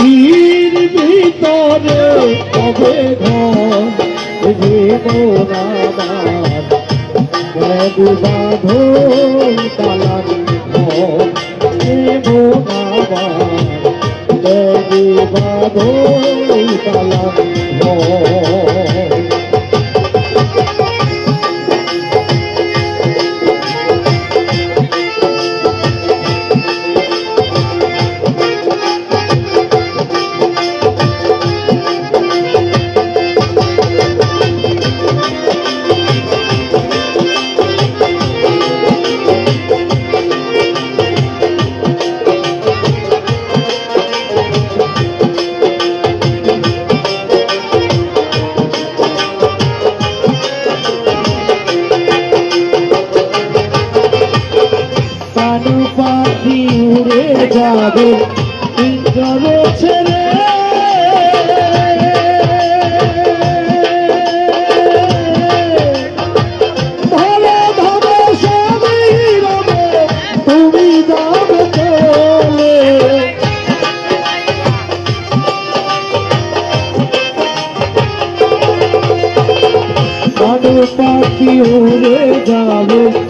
মাটির ভিতরে কবে ঘর জীবন আমার কেবু তালার ঘর জীবন আমার কেবু বাঁধন তালার ঘর কানু পাখি উড়ে যাবে পিঞ্জর ছেড়ে। পাখি উড়ে যাবে